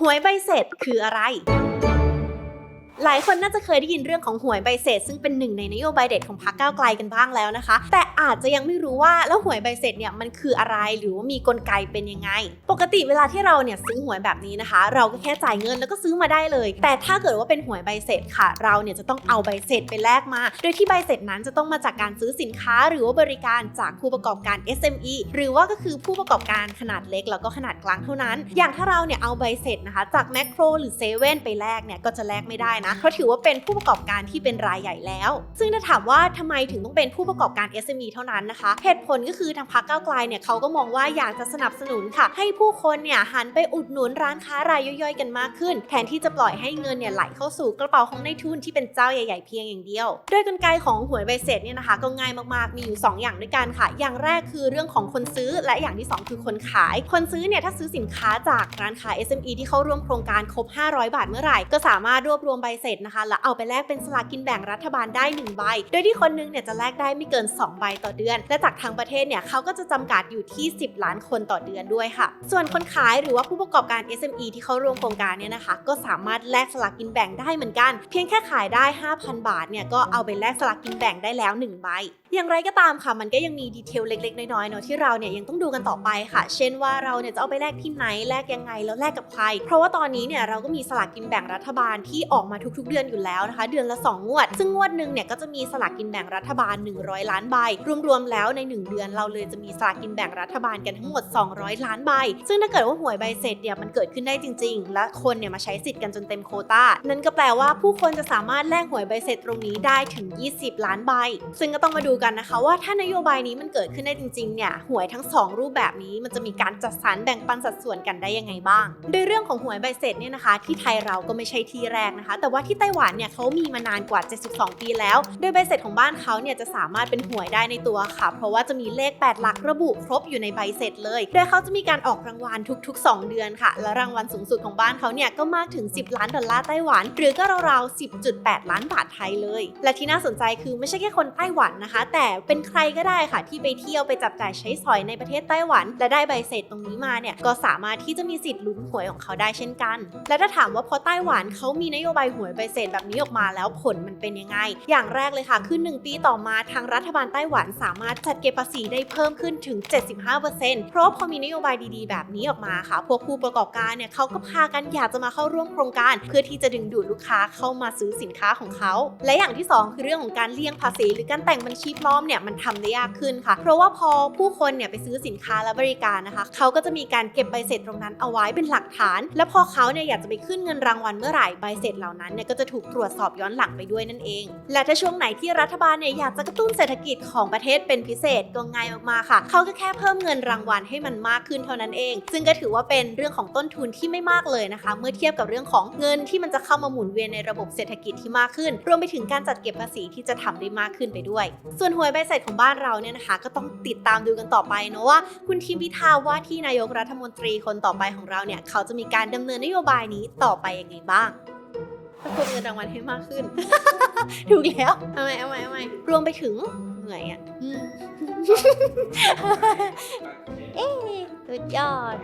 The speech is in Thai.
หวยใบเสร็จคืออะไร หลายคนน่าจะเคยได้ยินเรื่องของหวยใบเสร็จซึ่งเป็นหนึ่งในนโยบายเด็ดของพรรคก้าวไกลกันบ้างแล้วนะคะ แต่อาจจะยังไม่รู้ว่าแล้วหวยใบเสร็จเนี่ยมันคืออะไรหรือว่ามีกลไกเป็นยังไง ปกติเวลาที่เราเนี่ยซื้อหวยแบบนี้นะคะ เราก็แค่จ่ายเงินแล้วก็ซื้อมาได้เลย แต่ถ้าเกิดว่าเป็นหวยใบเสร็จค่ะ เราเนี่ยจะต้องเอาใบเสร็จไปแลกมา โดยที่ใบเสร็จนั้นจะต้องมาจากการซื้อสินค้า หรือว่าบริการจากผู้ประกอบการ SME หรือว่าก็คือผู้ประกอบการขนาดเล็กแล้วก็ขนาดกลางเท่านั้น อย่างถ้าเราเนี่ยเอาใบเสร็จนะคะ จากแมคโครหรือเซเว่นไปแลกเนี่ยก็จะแลกไม่ได้นะเพราะถือว่าเป็นผู้ประกอบการที่เป็นรายใหญ่แล้ว ซึ่งถ้าถามว่าทำไมถึงต้องเป็นผู้ประกอบการ SME เท่านั้นนะคะเหตุผลก็คือทางพรรคก้าวไกลเนี่ยเขาก็มองว่าอยากจะสนับสนุนค่ะ ให้ผู้คนเนี่ยหันไปอุดหนุนร้านค้ารายย่อยๆ กันมากขึ้น แทนที่จะปล่อยให้เงินเนี่ยไหลเข้าสู่กระเป๋าของนายทุนที่เป็นเจ้าใหญ่ๆเพียงอย่างเดียวโดยกลไกของหวยใบเสร็จเนี่ยนะคะ ก็ง่ายมากๆมีอยู่ 2 อย่างด้วยกันค่ะ อย่างแรกคือเรื่องของคนซื้อและอย่างที่ 2 คือคนขาย คนซื้อเนี่ยถ้าซื้อสินค้าจากร้านค้า SME ที่เข้าร่วมโครงการครบ 500 บาทเมื่อไหร่ก็สามารถรวบรวมใบเสร็จนะคะ แล้วเอาไปแลกเป็นสลากกินแบ่งรัฐบาลได้ 1 ใบ โดยที่คนนึงเนี่ยจะแลกได้ไม่เกิน 2 ใบต่อเดือน และจากทางประเทศเนี่ยเขาก็จะจำกัดอยู่ที่ 10 ล้านคนต่อเดือนด้วยค่ะ ส่วนคนขายหรือว่าผู้ประกอบการ SME ที่เข้าร่วมโครงการเนี่ยนะคะ ก็สามารถแลกสลากกินแบ่งได้เหมือนกัน เพียงแค่ขายได้ 5,000 บาทเนี่ยก็เอาไปแลกสลากกินแบ่งได้แล้ว 1 ใบอย่างไรก็ตามค่ะ มันก็ยังมีดีเทลเล็กๆ น้อยๆเนาะที่เราเนี่ยยังต้องดูกันต่อไปค่ะ เช่นว่าเราเนี่ยจะเอาไปแลกที่ไหนแลกยังไงแล้วแลกกับใคร เพราะว่าตอนนี้เนี่ยเราก็มีสลากกินแบ่งรัฐบาลที่ออกมาทุกๆ เดือนอยู่แล้วนะคะ เดือนละ 2 งวด ซึ่งงวดหนึ่งเนี่ยก็จะมีสลากกินแบ่งรัฐบาล 100 ล้านใบ รวมๆ แล้วใน 1 เดือนเราเลยจะมีสลากกินแบ่งรัฐบาลกันทั้งหมด 200 ล้านใบ ซึ่งถ้าเกิดว่าหวยใบเสร็จเนี่ยมันเกิดขึ้นได้จริง ๆ และคนเนี่ยมาใช้สิทธิ์กันจนเต็มโคต้า นั่นก็แปลว่าผู้คนจะสามารถแลกหวยใบเสร็จตรงนี้ได้ถึง 20 ล้านใบ ซึ่งก็ต้องมาดูกันนะคะว่าถ้านโยบายนี้มันเกิดขึ้นได้จริงๆเนี่ยหวยทั้ง 2 รูปแบบนี้มันจะมีการจัดสรรแบ่งปันสัดส่วนกันได้ยังไงบ้าง โดยเรื่องของหวยใบเสร็จเนี่ยนะคะ ที่ไทยเราก็ไม่ใช่ที่แรกนะคะแต่ว่าที่ไต้หวันเนี่ยเขามีมานานกว่า 72 ปีแล้ว โดยใบเสร็จของบ้านเขาเนี่ยจะสามารถเป็นหวยได้ในตัวค่ะ เพราะว่าจะมีเลข 8 หลักระบุครบอยู่ในใบเสร็จเลย โดยเขาจะมีการออกรางวัลทุก ๆ 2 เดือนค่ะ และรางวัลสูงสุดของบ้านเขาเนี่ยก็มากถึง 10 ล้านดอลลาร์ไต้หวัน หรือก็ราวๆ 10.8 ล้านบาทไทยเลย และที่น่าสนใจคือไม่ใช่แค่คนไต้หวันนะคะ แต่เป็นใครก็ได้ค่ะ ที่ไปเที่ยวไปจับจ่ายใช้สอยในประเทศไต้หวัน และได้ใบเสร็จตรงนี้มาเนี่ยก็สามารถที่จะมีสิทธิ์ลุ้นหวยของเขาได้เช่นกัน และถ้าถามว่าพอไต้หวันเขามีนโยบายหวยใบเสร็จแบบนี้ออกมาแล้วผลมันเป็นยังไง อย่างแรกเลยค่ะ คือ 1 ปีต่อมาทางรัฐบาลไต้หวันสามารถจัดเก็บภาษีได้เพิ่มขึ้นถึง 75%เพราะว่าพอมีนโยบายดีๆ แบบนี้ออกมาค่ะ พวกผู้ประกอบการเนี่ยเขาก็พากันอยากจะมาเข้าร่วมโครงการ เพื่อที่จะดึงดูดลูกค้าเข้ามาซื้อสินค้าของเขา และอย่างที่สองคือเรื่องของการเลี่ยงภาษี หรือการแต่งบัญชีปลอมเนี่ยมันทำได้ยากขึ้นค่ะ เพราะว่าพอผู้คนเนี่ยไปซื้อสินค้าและบริการนะคะเขาก็จะมีการเก็บใบเสร็จตรงนั้นเอาไว้เป็นหลักฐาน และพอเขาเนี่ยอยากจะไปขึ้นเงินรางวัลเมื่อไหร่ใบเสร็จเหล่านั้นเนี่ยก็จะถูกตรวจสอบย้อนหลังไปด้วยนั่นเอง และถ้าช่วงไหนที่รัฐบาลเนี่ยอยากจะกระตุ้นเศรษฐกิจของประเทศเป็นพิเศษก็ง่ายมากๆค่ะ เขาก็แค่เพิ่มเงินรางวัลให้มันมากขึ้นเท่านั้นเอง ซึ่งก็ถือว่าเป็นเรื่องของต้นทุนที่ไม่มากเลยนะคะ เมื่อเทียบกับเรื่องของเงินที่มันจะเข้ามาหมุนเวียนในระบบเศรษฐกิจที่มากขึ้น รวมไปถึงการจัดเก็บภาษีที่จะทำได้มากขึ้นไปด้วย ส่วนหวยใบเสร็จของบ้านเราเนี่ยนะคะ ก็ต้องติดตามดูกันต่อไปเนอะว่าคุณทีมพิธาว่าที่นายกรัฐมนตรีคนต่อไปของเราเนี่ยเขาจะมีการดำเนินนโยบายนี้ต่อไปยังไงบ้าง ก็เพิ่มเงินรางวัลให้มากขึ้น ถูกแล้วเอาไหมเอาไหมเอาไหมรวมไปถึงเหนื่อยอะอืมเอ๊ะสุดยอด